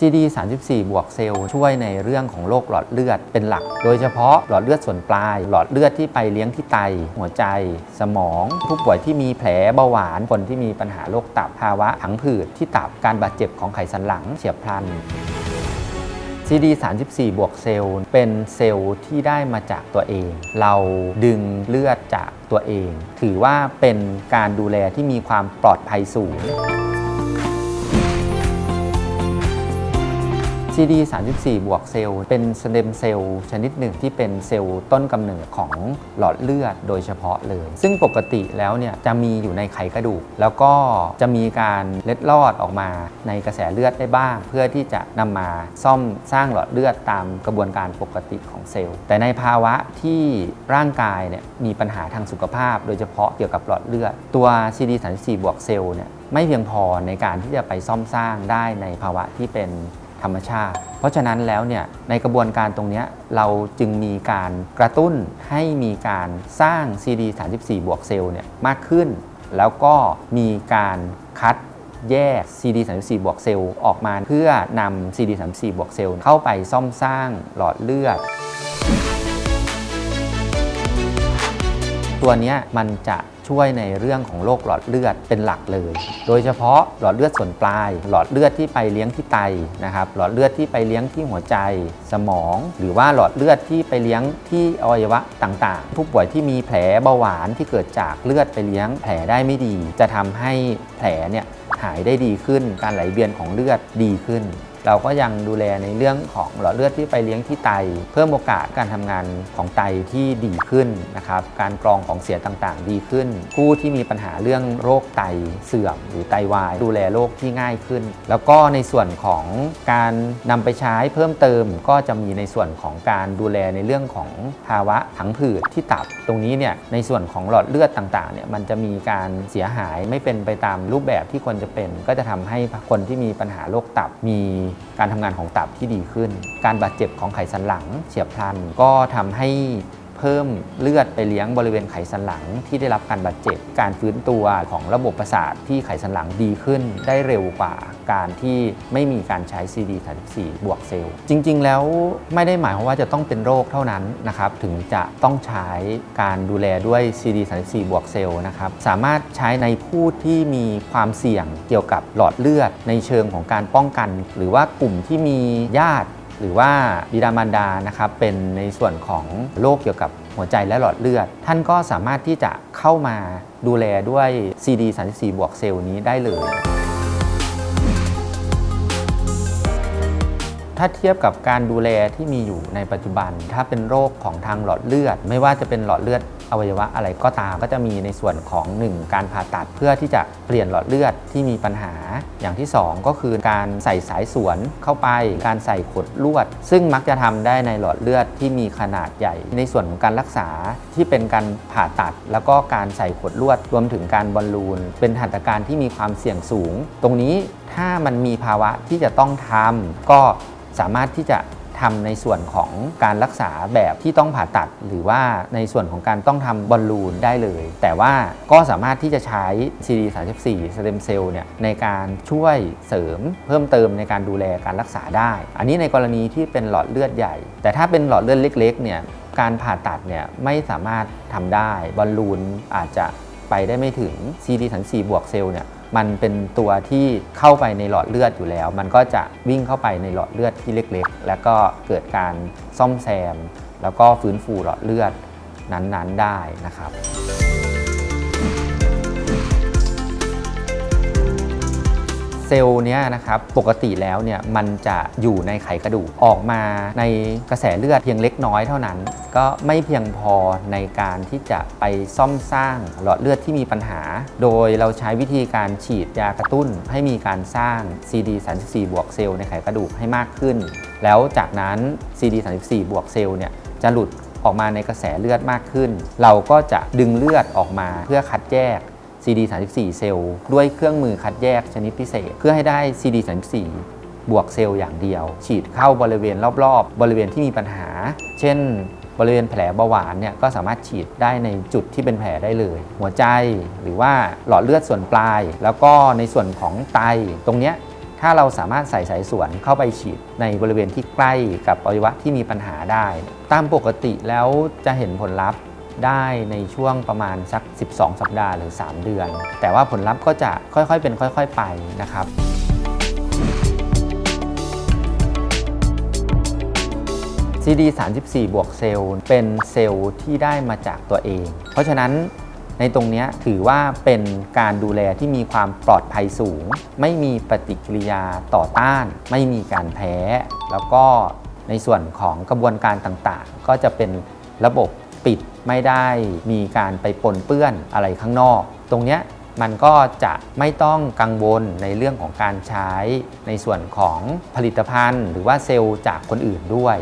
CD 34 บวกเซลล์ช่วยในเรื่องของโรคหลอดเลือดเป็นหลัก โดยเฉพาะหลอดเลือดส่วนปลาย หลอดเลือดที่ไปเลี้ยงที่ไต หัวใจ สมอง ผู้ป่วยที่มีแผลเบาหวาน คนที่มีปัญหาโรคตับภาวะผังผืดที่ตับการบาดเจ็บของไขสันหลังเฉียบพลัน CD 34 บวกเซลล์เป็นเซลล์ที่ได้มาจากตัวเอง เราดึงเลือดจากตัวเอง ถือว่าเป็นการดูแลที่มีความปลอดภัยสูง CD 34 บวกเซลล์เป็นสเต็มเซลล์ชนิดหนึ่งที่เป็นเซลล์ต้นกำเนิดของหลอดเลือดโดยเฉพาะเลย ซึ่งปกติแล้วเนี่ยจะมีอยู่ในไขกระดูก แล้วก็จะมีการเล็ดลอดออกมาในกระแสเลือดได้บ้าง เพื่อที่จะนำมาซ่อมสร้างหลอดเลือดตามกระบวนการปกติของเซลล์ แต่ในภาวะที่ร่างกายเนี่ยมีปัญหาทางสุขภาพ โดยเฉพาะเกี่ยวกับหลอดเลือดตัว CD 34 บวกเซลล์เนี่ยไม่เพียงพอในการที่จะไปซ่อมสร้างได้ในภาวะที่เป็น ธรรมชาติ เพราะฉะนั้นแล้วเนี่ยในกระบวนการตรงนี้เราจึงมีการกระตุ้นให้มีการสร้าง CD 34 บวกเซลล์เนี่ยมากขึ้น แล้วก็มีการคัดแยก CD 34 บวกเซลล์ออกมาเพื่อนำ CD 34 บวกเซลล์เข้าไปซ่อมสร้างหลอดเลือด ตัวนี้มันจะ ช่วยในเรื่องของโรคหลอดเลือดเป็นหลักเลย โดยเฉพาะหลอดเลือดส่วนปลาย หลอดเลือดที่ไปเลี้ยงที่ไตนะครับ หลอดเลือดที่ไปเลี้ยงที่หัวใจ สมอง หรือว่าหลอดเลือดที่ไปเลี้ยงที่อวัยวะต่างๆ ผู้ป่วยที่มีแผลเบาหวานที่เกิดจากเลือดไปเลี้ยงแผลได้ไม่ดี จะทำให้แผลเนี่ยหายได้ดีขึ้น การไหลเวียนของเลือดดีขึ้น เราก็ยังดูแลในเรื่องของหลอดเลือดที่ไปเลี้ยงที่ไต เพิ่มโอกาสการทำงานของไตที่ดีขึ้นนะครับการกรองของเสียต่างๆ ดีขึ้น ผู้ที่มีปัญหาเรื่องโรคไตเสื่อม หรือไตวาย ดูแลโรคที่ง่ายขึ้น แล้วก็ในส่วนของการนำไปใช้เพิ่มเติมก็จะมีในส่วนของการดูแลในเรื่องของภาวะผังผืดที่ตับตรงนี้เนี่ยในส่วนของหลอดเลือดต่างๆเนี่ยมันจะมีการเสียหายไม่เป็นไปตามรูปแบบที่ควรจะเป็น ก็จะทำให้คนที่มีปัญหาโรคตับมีการทำงานของตับที่ดีขึ้น การบาดเจ็บของไขสันหลังเฉียบพลัน ก็ทำให้ พิ่มเลือดไปเลี้ยงบริเวณไขสันหลังที่ได้รับการบาดเจ็บ การฟื้นตัวของระบบประสาทที่ไขสันหลังดีขึ้นได้เร็วกว่าการที่ไม่มีการใช้ CD34 บวกเซลล์จริง ๆ แล้วไม่ได้หมายความว่าจะต้องเป็นโรคเท่านั้นนะครับถึงจะต้องใช้การดูแลด้วย CD34 บวกเซลล์นะครับสามารถใช้ในผู้ที่มีความเสี่ยงเกี่ยวกับหลอดเลือดในเชิงของการป้องกัน หรือว่ากลุ่มที่มีญาติ หรือว่าบิดามารดานะครับเป็นในส่วนของโรคเกี่ยวกับหัวใจและหลอดเลือด ท่านก็สามารถที่จะเข้ามาดูแลด้วย CD 34บวกเซลล์นี้ได้เลย ถ้าเทียบกับการดูแลที่มีอยู่ในปัจจุบัน ถ้าเป็นโรคของทางหลอดเลือด ไม่ว่าจะเป็นหลอดเลือดอวัยวะอะไรก็ตามก็จะมีในส่วนของ 1 การผ่าตัดเพื่อที่จะเปลี่ยนหลอดเลือดที่มีปัญหาอย่างที่ 2 ก็คือการใส่สายสวนเข้าไป การใส่ขดลวด ซึ่งมักจะทำได้ในหลอดเลือดที่มีขนาดใหญ่ ในส่วนของการรักษาที่เป็นการผ่าตัด แล้วก็การใส่ขดลวด รวมถึงการบอลลูน เป็นหัตถการที่มีความเสี่ยงสูง ตรงนี้ถ้ามันมีภาวะที่จะต้องทำก็สามารถที่จะ ทำในส่วนของการรักษาแบบที่ต้องผ่าตัด หรือว่าในส่วนของการต้องทำบอลลูนได้เลย แต่ว่าก็สามารถที่จะใช้ CD34 สเต็มเซลล์เนี่ยในการช่วยเสริมเพิ่มเติมในการดูแลการรักษาได้ อันนี้ในกรณีที่เป็นหลอดเลือดใหญ่ แต่ถ้าเป็นหลอดเลือดเล็กๆเนี่ยการผ่าตัดเนี่ยไม่สามารถทำได้บอลลูนอาจจะไปได้ไม่ถึง CD34 บวกเซลล์เนี่ย มันเป็นตัวที่เข้าไปในหลอดเลือดอยู่แล้ว มันก็จะวิ่งเข้าไปในหลอดเลือดที่เล็กๆ แล้วก็เกิดการซ่อมแซม แล้วก็ฟื้นฟูหลอดเลือดนั้นๆได้นะครับ เซลล์เนี้ยนะครับปกติแล้วเนี่ยมันจะอยู่ในไขกระดูกออกมาในกระแสเลือดเพียงเล็กน้อยเท่านั้น ก็ไม่เพียงพอในการที่จะไปซ่อมสร้างหลอดเลือดที่มีปัญหา โดยเราใช้วิธีการฉีดยากระตุ้น ให้มีการสร้าง CD34 บวกเซลล์ในไขกระดูกให้มากขึ้น แล้วจากนั้น CD34 บวกเซลล์เนี่ยจะหลุดออกมาในกระแสเลือดมากขึ้น เราก็จะดึงเลือดออกมาเพื่อคัดแยก CD34 เซลล์ด้วยเครื่องมือคัดแยกชนิดพิเศษ เพื่อให้ได้ CD34 บวกเซลล์อย่างเดียว ฉีดเข้าบริเวณรอบๆ บริเวณที่มีปัญหา เช่น บริเวณแผลเบาหวานเนี่ยก็สามารถฉีดได้ในจุดที่เป็นแผลได้เลย หัวใจหรือว่าหลอดเลือดส่วนปลาย แล้วก็ในส่วนของไตตรงเนี้ยถ้าเราสามารถใส่สายสวนเข้าไปฉีดในบริเวณที่ใกล้กับอวัยวะที่มีปัญหาได้ ตามปกติแล้วจะเห็นผลลัพธ์ ได้ในช่วงประมาณสัก 12 สัปดาห์หรือ 3 เดือน แต่ว่าผลลัพธ์ก็จะค่อยๆเป็นค่อย ๆ ไปนะครับ CD 34 บวกเซลล์เป็นเซลล์ที่ได้มาจากตัวเอง เพราะฉะนั้นในตรงนี้ถือว่าเป็นการดูแลที่มีความปลอดภัยสูง ไม่มีปฏิกิริยาต่อต้าน ไม่มีการแพ้ แล้วก็ในส่วนของกระบวนการต่างๆ ก็จะเป็นระบบ ปิดไม่ได้มีการไปปนเปื้อนอะไรข้างนอก ตรงเนี้ยมันก็จะไม่ต้องกังวลในเรื่องของการใช้ในส่วนของผลิตภัณฑ์ หรือว่าเซลล์จากคนอื่นด้วย